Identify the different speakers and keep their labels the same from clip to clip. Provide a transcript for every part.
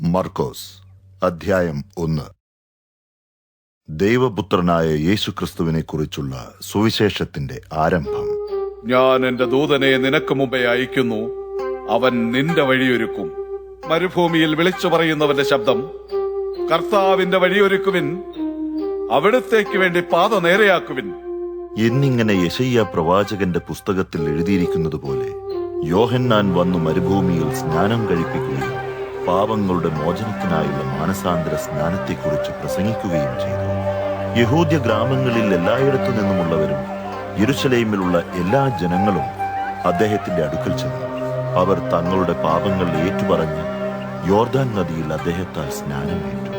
Speaker 1: മർക്കോസ് അധ്യായം ഒന്ന്. ദൈവപുത്രനായ യേശുക്രിസ്തുവിനെക്കുറിച്ചുള്ള സുവിശേഷത്തിന്റെ ആരംഭം.
Speaker 2: ഞാൻ എന്റെ ദൂതനെ നിനക്ക് മുമ്പേ അയക്കുന്നു അവൻ നിന്റെ വഴിയൊരുക്കും. മരുഭൂമിയിൽ വിളിച്ചു പറയുന്നവന്റെ ശബ്ദം കർത്താവിന്റെ വഴിയൊരുക്കുവിൻ. അവിടത്തേക്ക് വേണ്ടി പാത നേരെയാക്കുവിൻ.
Speaker 1: എന്നിങ്ങനെ യശയ്യ പ്രവാചകന്റെ പുസ്തകത്തിൽ എഴുതിയിരിക്കുന്നതുപോലെ യോഹന്നാൻ വന്നു മരുഭൂമിയിൽ സ്നാനം കഴിപ്പിക്കുകയും പാപങ്ങളുടെ മോചനത്തിനായുള്ള മാനസാന്തര സ്നാനത്തെക്കുറിച്ച് പ്രസംഗിക്കുകയും ചെയ്തു. യഹൂദ്യ ഗ്രാമങ്ങളിൽ എല്ലായിടത്തു നിന്നുമുള്ളവരും യെരുശലേമിലുള്ള എല്ലാ ജനങ്ങളും അദ്ദേഹത്തിന്റെ അടുക്കൽ ചെന്നു. അവർ തങ്ങളുടെ പാപങ്ങൾ ഏറ്റുപറഞ്ഞ് യോർദാൻ നദിയിൽ അദ്ദേഹത്താൽ സ്നാനമേറ്റു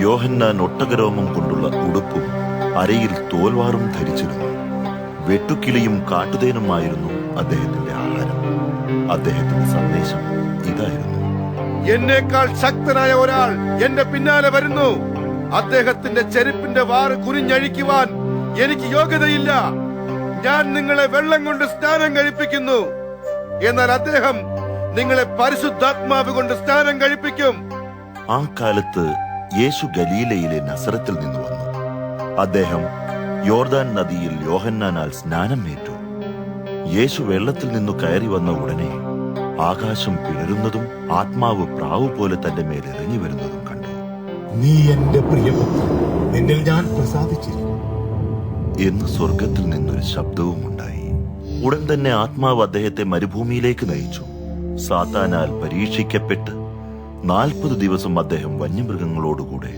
Speaker 1: യോഹന്നാൻ ഒട്ടകരോമം കൊണ്ടുള്ള ഉടുപ്പും അരയിൽ തോൽവാറും ധരിച്ചിരുന്നു. വെട്ടുക്കിളിയും കാട്ടുതേനുമായിരുന്നു അദ്ദേഹത്തിന്റെ ആഹാരം. അദ്ദേഹത്തിന്റെ സന്ദേശം.
Speaker 3: എന്നേക്കാൾ ശക്തനായ ഒരാൾ എന്റെ പിന്നാലെ വരുന്നു. അദ്ദേഹത്തിന്റെ ചെരുപ്പിന്റെ വാറ് കുനിഞ്ഞഴിക്കുവാൻ എനിക്ക് യോഗ്യതയില്ല. ഞാൻ നിങ്ങളെ വെള്ളം കൊണ്ട് സ്നാനം കഴിപ്പിക്കുന്നു. എന്നാൽ അദ്ദേഹം നിങ്ങളെ പരിശുദ്ധാത്മാവ് കൊണ്ട് സ്നാനം കഴിപ്പിക്കും.
Speaker 1: ആ കാലത്ത് യേശു ഗലീലയിലെ നസറത്തിൽ നിന്ന് വന്നു. അദ്ദേഹം യോർദാൻ നദിയിൽ യോഹന്നാനാൽ സ്നാനം ഏറ്റു. യേശു വെള്ളത്തിൽ നിന്നു കയറി വന്ന ഉടനെ ആകാശം പിളരുന്നതും ആത്മാവ് പ്രാവ് പോലെ തന്റെ മേൽ ഇറങ്ങി വരുന്നതും കണ്ടു.
Speaker 4: നീ എന്റെ പ്രിയപുത്രൻ നിന്നിൽ ഞാൻ പ്രസാദിച്ചിരിക്കുന്നു.
Speaker 1: എന്ന് സ്വർഗത്തിൽ നിന്നൊരു ശബ്ദവും ഉണ്ടായി. ഉടൻ തന്നെ ആത്മാവ് അദ്ദേഹത്തെ മരുഭൂമിയിലേക്ക് നയിച്ചു. സാത്താനാൽ പരീക്ഷിക്കപ്പെട്ട് നാൽപ്പത് ദിവസം അദ്ദേഹം വന്യമൃഗങ്ങളോടുകൂടെ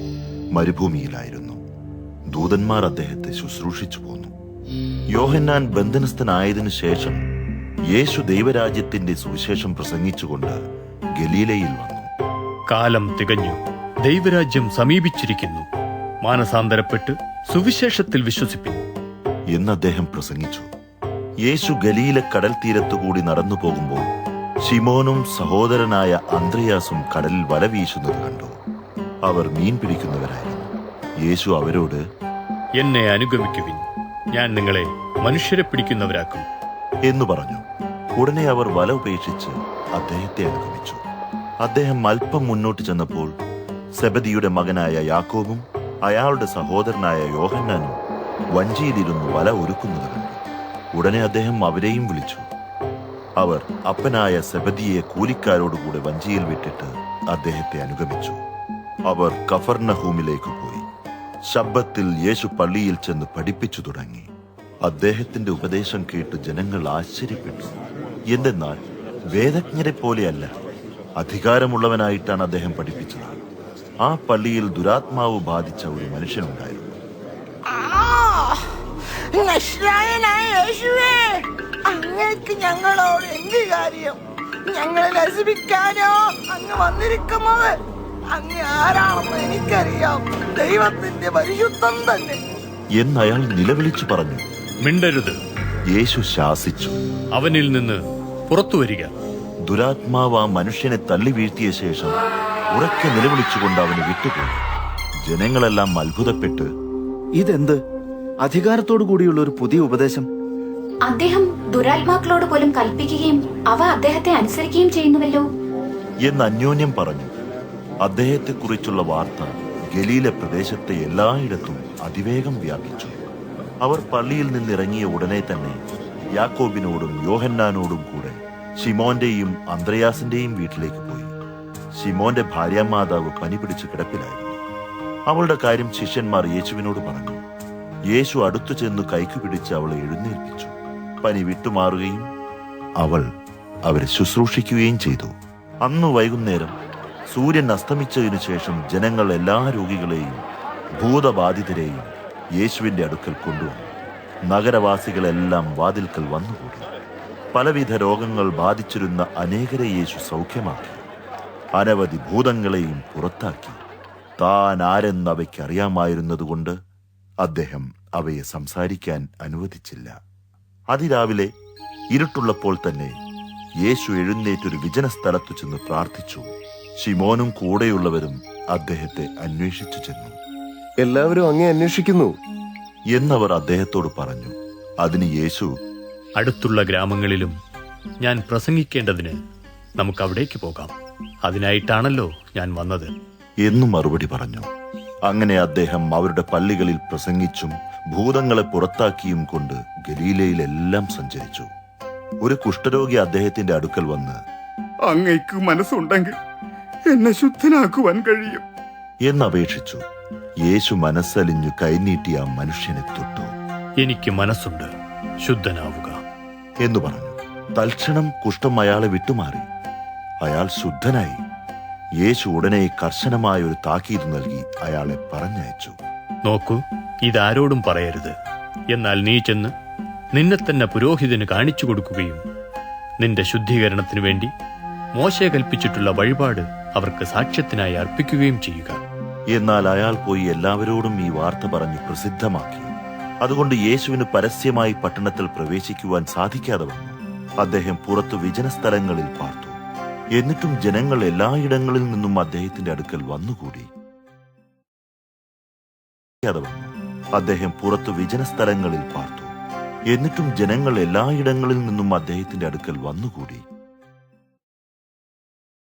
Speaker 1: മരുഭൂമിയിലായിരുന്നു. ദൂതന്മാർ അദ്ദേഹത്തെ ശുശ്രൂഷിച്ചു പോന്നു. യോഹന്നാൻ ബന്ധനസ്ഥനായതിനു ശേഷം യേശു ദൈവരാജ്യത്തിന്റെ സുവിശേഷം പ്രസംഗിച്ചുകൊണ്ട് ഗലീലയിൽ വന്നു.
Speaker 5: കാലം തികഞ്ഞു. ദൈവരാജ്യം സമീപിച്ചിരിക്കുന്നു. മാനസാന്തരപ്പെട്ട് സുവിശേഷത്തിൽ വിശ്വസിപ്പിൻ
Speaker 1: എന്ന് അദ്ദേഹം പ്രസംഗിച്ചു. യേശു ഗലീല കടൽ തീരത്തുകൂടി നടന്നു പോകുമ്പോൾ ശിമോനും സഹോദരനായ അന്ത്രയാസും കടലിൽ വല വീശുന്നത് കണ്ടു. അവർ മീൻ പിടിക്കുന്നവരായിരുന്നു. യേശു അവരോട്
Speaker 5: എന്നെ അനുഗമിക്കുവിൻ. ഞാൻ നിങ്ങളെ മനുഷ്യരെ പിടിക്കുന്നവരാക്കും.
Speaker 1: എന്ന് പറഞ്ഞു. ഉടനെ അവർ വല ഉപേക്ഷിച്ച് അദ്ദേഹത്തെ അനുഗമിച്ചു. അദ്ദേഹം അല്പം മുന്നോട്ട് ചെന്നപ്പോൾ സെബദിയുടെ മകനായ യാക്കോബും അയാളുടെ സഹോദരനായ യോഹന്നാനും വഞ്ചിയിലിരുന്ന് വല ഒരുക്കുന്നത് കണ്ടു. ഉടനെ അദ്ദേഹം അവരെയും വിളിച്ചു. അവർ അപ്പനായ സെബദിയെ കൂലിക്കാരോടുകൂടെ വഞ്ചിയിൽ വിട്ടിട്ട് അദ്ദേഹത്തെ അനുഗമിച്ചു. അവർ കഫർണഹൂമിലേക്ക് പോയി. ശബ്ദത്തിൽ യേശു പള്ളിയിൽ ചെന്ന് പഠിപ്പിച്ചു തുടങ്ങി. അദ്ദേഹത്തിന്റെ ഉപദേശം കേട്ട് ജനങ്ങൾ ആശ്ചര്യപ്പെട്ടു. എന്തെന്നാൽ വേദജ്ഞരെ പോലെയല്ല അധികാരമുള്ളവനായിട്ടാണ് അദ്ദേഹം പഠിപ്പിച്ചത്. ആ പള്ളിയിൽ ദുരാത്മാവ് ബാധിച്ച ഒരു മനുഷ്യനുണ്ടായിരുന്നു.
Speaker 6: അങ്ങേക്ക് ഞങ്ങളോട് എന്ത് കാര്യം? ഞങ്ങളെ നശിപ്പിക്കാനോ അങ്ങ് വന്നിരിക്കുമോ? അങ്ങ് ആരാണെന്ന് എനിക്കറിയാം. ദൈവത്തിന്റെ പരിശുദ്ധം തന്നെ.
Speaker 1: എന്ന് അയാൾ നിലവിളിച്ചു പറഞ്ഞു.
Speaker 5: മിണ്ടരുത്.
Speaker 1: യേശു ശാസിച്ചു.
Speaker 5: അവനിൽ നിന്ന് പുറത്തു വരിക.
Speaker 1: ദുരാത്മാവ് ആ മനുഷ്യനെ തള്ളി വീഴ്ത്തിയ ശേഷം ഉറക്കെ നിലവിളിച്ചുകൊണ്ട് അവന് വിട്ടുപോയി. ജനങ്ങളെല്ലാം അത്ഭുതപ്പെട്ട്
Speaker 7: ഇതെന്ത്? അധികാരത്തോടു കൂടിയുള്ള ഒരു പുതിയ ഉപദേശം.
Speaker 8: അദ്ദേഹം ദുരാത്മാക്കളോട് പോലും കൽപ്പിക്കുകയും അവ അദ്ദേഹത്തെ അനുസരിക്കുകയും ചെയ്യുന്നുവല്ലോ.
Speaker 1: എന്ന് അന്യോന്യം പറഞ്ഞു. അദ്ദേഹത്തെക്കുറിച്ചുള്ള വാർത്ത ഗലീല പ്രദേശത്തെ എല്ലായിടത്തും അതിവേഗം വ്യാപിച്ചു. അവർ പള്ളിയിൽ നിന്നിറങ്ങിയ ഉടനെ തന്നെ യാക്കോബിനോടും യോഹന്നാനോടും കൂടെ ഷിമോന്റെയും അന്ത്രയാസിന്റെയും വീട്ടിലേക്ക് പോയി. ഷിമോന്റെ ഭാര്യാമാതാവ് പനി പിടിച്ച് കിടപ്പിലായിരുന്നു. അവളുടെ കാര്യം ശിഷ്യന്മാർ യേശുവിനോട് പറഞ്ഞു. യേശു അടുത്തു ചെന്ന് കൈക്കു പിടിച്ച് അവളെ എഴുന്നേൽപ്പിച്ചു. പനി വിട്ടുമാറുകയും അവൾ അവരെ ശുശ്രൂഷിക്കുകയും ചെയ്തു. അന്ന് വൈകുന്നേരം സൂര്യൻ അസ്തമിച്ചതിനു ശേഷം ജനങ്ങൾ എല്ലാ രോഗികളെയും ഭൂതബാധിതരെയും യേശുവിന്റെ അടുക്കൽ കൊണ്ടുവന്നു. നഗരവാസികളെല്ലാം വാതിൽക്കൽ വന്നുകൂടി. പലവിധ രോഗങ്ങൾ ബാധിച്ചിരുന്ന അനേകരെ യേശു സൗഖ്യമാക്കി. അനവധി ഭൂതങ്ങളെയും പുറത്താക്കി. താൻ ആരെന്ന് അവയ്ക്ക് അറിയാമായിരുന്നതുകൊണ്ട് അദ്ദേഹം അവയെ സംസാരിക്കാൻ അനുവദിച്ചില്ല. അതിരാവിലെ ഇരുട്ടുള്ളപ്പോൾ തന്നെ യേശു എഴുന്നേറ്റൊരു വിജന സ്ഥലത്തു ചെന്ന് പ്രാർത്ഥിച്ചു. ഷിമോനും കൂടെയുള്ളവരും അദ്ദേഹത്തെ അന്വേഷിച്ചു ചെന്നു.
Speaker 3: എല്ലാവരും അങ്ങേ അന്വേഷിക്കുന്നു.
Speaker 1: എന്നവർ അദ്ദേഹത്തോട് പറഞ്ഞു അതിന് യേശു
Speaker 5: അടുത്തുള്ള ഗ്രാമങ്ങളിലും ഞാൻ പ്രസംഗിക്കേണ്ടതിന് നമുക്ക് അവിടേക്ക് പോകാം. അതിനായിട്ടാണല്ലോ ഞാൻ വന്നത്.
Speaker 1: എന്നു മറുപടി പറഞ്ഞു. അങ്ങനെ അദ്ദേഹം അവരുടെ പള്ളികളിൽ പ്രസംഗിച്ചും ഭൂതങ്ങളെ പുറത്താക്കിയും കൊണ്ട് ഗലീലയിലെല്ലാം സഞ്ചരിച്ചു. ഒരു കുഷ്ഠരോഗി അദ്ദേഹത്തിന്റെ അടുക്കൽ വന്ന്
Speaker 9: അങ്ങയ്ക്ക് മനസ്സുണ്ടെങ്കിൽ എന്നെ ശുദ്ധനാക്കുവാൻ കഴിയും.
Speaker 1: എന്നപേക്ഷിച്ചു യേശു മനസ്സലിഞ്ഞു കൈനീട്ടി ആ മനുഷ്യനെ തൊട്ടു.
Speaker 5: എനിക്ക് മനസ്സുണ്ട്. ശുദ്ധനാവുക.
Speaker 1: എന്ന് പറഞ്ഞു. തൽക്ഷണം കുഷ്ഠം അയാളെ വിട്ടുമാറി. അയാൾ ശുദ്ധനായി. യേശു ഉടനെ കർശനമായ ഒരു താക്കീത് നൽകി അയാളെ പറഞ്ഞയച്ചു.
Speaker 5: നോക്കൂ ഇതാരോടും പറയരുത്. എന്നാൽ നീ ചെന്ന് നിന്നെ തന്നെ പുരോഹിതന് കാണിച്ചു കൊടുക്കുകയും നിന്റെ ശുദ്ധീകരണത്തിനു വേണ്ടി മോശ കൽപ്പിച്ചിട്ടുള്ള വഴിപാട് അവർക്ക് സാക്ഷ്യത്തിനായി അർപ്പിക്കുകയും ചെയ്യുക.
Speaker 1: എന്നാൽ അയാൾ പോയി എല്ലാവരോടും ഈ വാർത്ത പറഞ്ഞ് പ്രസിദ്ധമാക്കി. അതുകൊണ്ട് യേശുവിന് പരസ്യമായി പട്ടണത്തിൽ പ്രവേശിക്കുവാൻ സാധിക്കാതെ വന്നു. അദ്ദേഹം പുറത്തു വിജന സ്ഥലങ്ങളിൽ പാർത്തു. എന്നിട്ടും ജനങ്ങൾ എല്ലായിടങ്ങളിൽ നിന്നും അദ്ദേഹത്തിന്റെ അടുക്കൽ വന്നുകൂടി. അദ്ദേഹം പുറത്തു വിജന സ്ഥലങ്ങളിൽ പാർത്തു. എന്നിട്ടും ജനങ്ങൾ എല്ലായിടങ്ങളിൽ നിന്നും അദ്ദേഹത്തിന്റെ അടുക്കൽ വന്നുകൂടി.